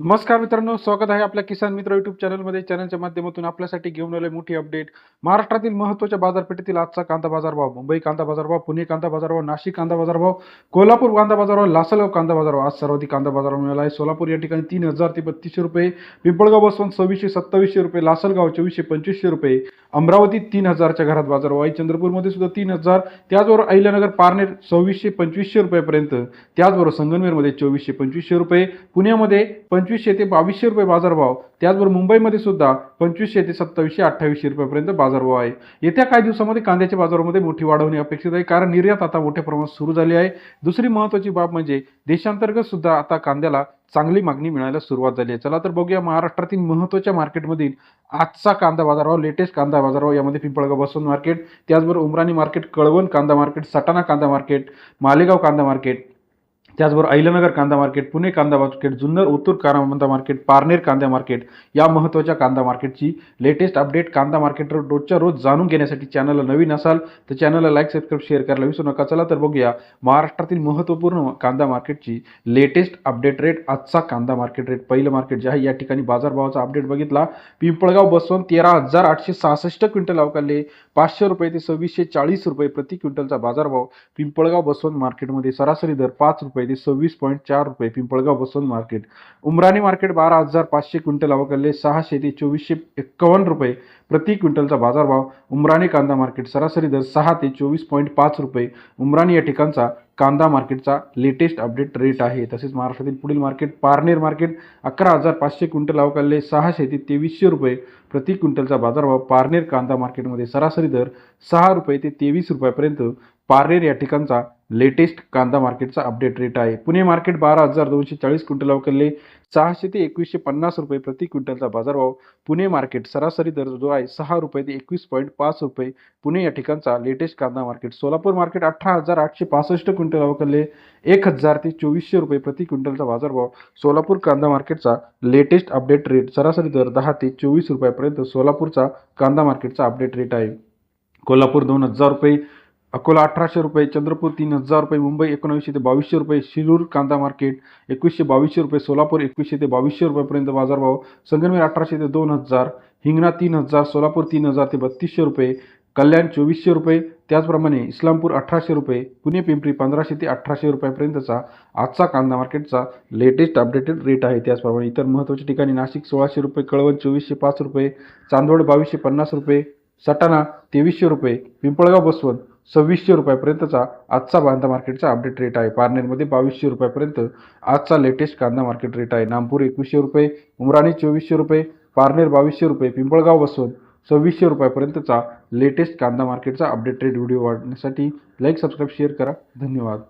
नमस्कार मित्रांनो स्वागत आहे आपल्या किसान मित्र युट्यूब चॅनलमध्ये चॅनलच्या माध्यमातून आपल्यासाठी घेऊन आले मोठी अपडेट महाराष्ट्रातील महत्त्वाच्या बाजारपेठेतील आजचा कांदा बाजारभाव. मुंबई कांदा बाजारभाव पुणे कांदा बाजारभाव नाशिक कांदा बाजारभाव कोल्हापूर कांदा बाजारभाव लासलगाव कांदा बाजारभाव. आज सर्वाधिक कांदा बाजारभाव मिळाला आहे. सोलापूर या ठिकाणी तीन हजार ते बत्तीसशे रुपये पिंपळगाव बसवंत सव्वीसशे सत्तावीसशे रुपये लासलगाव चोवीसशे पंचवीसशे रुपये अमरावती तीन हजारच्या घरात बाजारभाव आहे. चंद्रपूरमध्ये सुद्धा तीन हजार त्याचबरोबर अहिल्यानगर पारनेर सव्वीसशे पंचवीसशे रुपयापर्यंत त्याचबरोबर संगमनेरमध्ये चोवीसशे पंचवीसशे रुपये पुण्यामध्ये पंचवीसशे ते बावीसशे रुपये बाजारभाव. त्याचबरोबर मुंबईमध्ये सुद्धा पंचवीसशे ते सत्तावीसशे अठ्ठावीसशे रुपयापर्यंत बाजारभाव आहे. येत्या काही दिवसामध्ये कांद्याच्या बाजारामध्ये मोठी वाढ होणे अपेक्षित आहे कारण निर्यात आता मोठ्या प्रमाणात सुरू झाली आहे. दुसरी महत्त्वाची बाब म्हणजे देशांतर्गत सुद्धा आता कांद्याला चांगली मागणी मिळायला सुरुवात झाली आहे. चला तर बघूया महाराष्ट्रातील महत्त्वाच्या मार्केटमधील आजचा कांदा बाजारभाव लेटेस्ट कांदा बाजारभाव. यामध्ये पिंपळगाव बसवंत मार्केट त्याचबरोबर उमराणी मार्केट कळवण कांदा मार्केट सटाणा कांदा मार्केट मालेगाव कांदा मार्केट त्याचबरोबर अहिलनगर कांदा मार्केट पुणे कांदा मार्केट जुन्नर उत्तूर कांदा मार्केट पारनेर कांदा मार्केट या महत्त्वाच्या कांदा मार्केटची लेटेस्ट अपडेट कांदा मार्केटवर रोजच्या रोज जाणून घेण्यासाठी चॅनलला नवीन असाल तर चॅनलला लाईक सबस्क्राईब शेअर करायला विसरू नका. चला तर बघूया महाराष्ट्रातील महत्त्वपूर्ण कांदा मार्केटची लेटेस्ट अपडेट रेट आजचा कांदा मार्केट रेट पहिलं मार्केट जे आहे या ठिकाणी बाजारभावाचा अपडेट बघितला. पिंपळगाव बसवून तेरा हजार आठशे सहासष्ट क्विंटल अवकालले पाचशे रुपये ते सव्वीसशे चाळीस रुपये प्रति क्विंटलचा बाजारभाव पिंपळगाव बसवंत मार्केटमध्ये सरासरी दर पाच रुपये ते सव्वीस पॉईंट चार रुपये पिंपळगाव बसून मार्केट. उमराणी मार्केट बारा हजार पाचशे क्विंटल अवकाळले सहाशे ते चोवीसशे एक्कावन्न रुपये प्रति क्विंटलचा बाजारभाव. उमराणी कांदा मार्केट सरासरी दर सहा ते चोवीस पॉईंट पाच रुपये. उमराणी या ठिकाणचा कांदा मार्केटचा लेटेस्ट अपडेट रेट आहे. तसेच महाराष्ट्रातील पुढील मार्केट पारनेर मार्केट अकरा हजार पाचशे क्विंटल अवकाळले सहाशे ते तेवीसशे रुपये प्रति क्विंटलचा बाजारभाव. पारनेर कांदा मार्केटमध्ये सरासरी दर सहा रुपये ते तेवीस रुपयापर्यंत. पारनेर या ठिकाणचा लेटेस्ट कांदा मार्केटचा अपडेट रेट आहे. पुणे मार्केट बारा हजार दोनशे चाळीस क्विंटल अवकाळले सहाशे ते एकवीसशे पन्नास रुपये प्रति क्विंटलचा बाजारभाव. पुणे मार्केट सरासरी दर जो आहे सहा रुपये ते एकवीस पॉईंट पाच रुपये. पुणे या ठिकाणचा लेटेस्ट कांदा मार्केट सोलापूर मार्केट अठरा हजार आठशे पासष्ट क्विंटल अवकलले एक हजार ते चोवीसशे रुपये प्रति क्विंटलचा बाजारभाव. सोलापूर कांदा मार्केटचा लेटेस्ट अपडेट रेट सरासरी दर दहा ते चोवीस रुपयापर्यंत सोलापूरचा कांदा मार्केटचा अपडेट रेट आहे. कोल्हापूर दोन हजार रुपये अकोला अठराशे रुपये चंद्रपूर तीन हजार रुपये मुंबई एकोणावीसशे ते बावीसशे रुपये शिरूर कांदा मार्केट एकवीसशे बावीसशे रुपये सोलापूर एकवीसशे ते बावीसशे रुपयापर्यंत बाजारभाव संगमनेर अठराशे ते दोन हजार हिंगणा तीन हजार सोलापूर तीन हजार ते बत्तीसशे रुपये कल्याण चोवीसशे रुपये त्याचप्रमाणे इस्लामपूर अठराशे रुपये पुणे पिंपरी पंधराशे ते अठराशे रुपयापर्यंतचा आजचा कांदा मार्केटचा लेटेस्ट अपडेटेड रेट आहे. त्याचप्रमाणे इतर महत्त्वाच्या ठिकाणी नाशिक सोळाशे रुपये कळवण चोवीसशे पाच रुपये चांदवड बावीसशे पन्नास रुपये सटाणा तेवीसशे रुपये पिंपळगाव बसवंत सव्वीसशे रुपयापर्यंतचा आजचा कांदा मार्केटचा अपडेट रेट आहे. पारनेरमध्ये बावीसशे रुपयापर्यंत आजचा लेटेस्ट कांदा मार्केट रेट आहे. नामपूर एकवीसशे रुपये उमराणी चोवीसशे रुपये पारनेर बावीसशे रुपये पिंपळगाव बसून सव्वीसशे रुपयापर्यंतचा लेटेस्ट कांदा मार्केटचा अपडेट रेट व्हिडिओ वाढण्यासाठी लाईक सबस्क्राईब शेअर करा. धन्यवाद.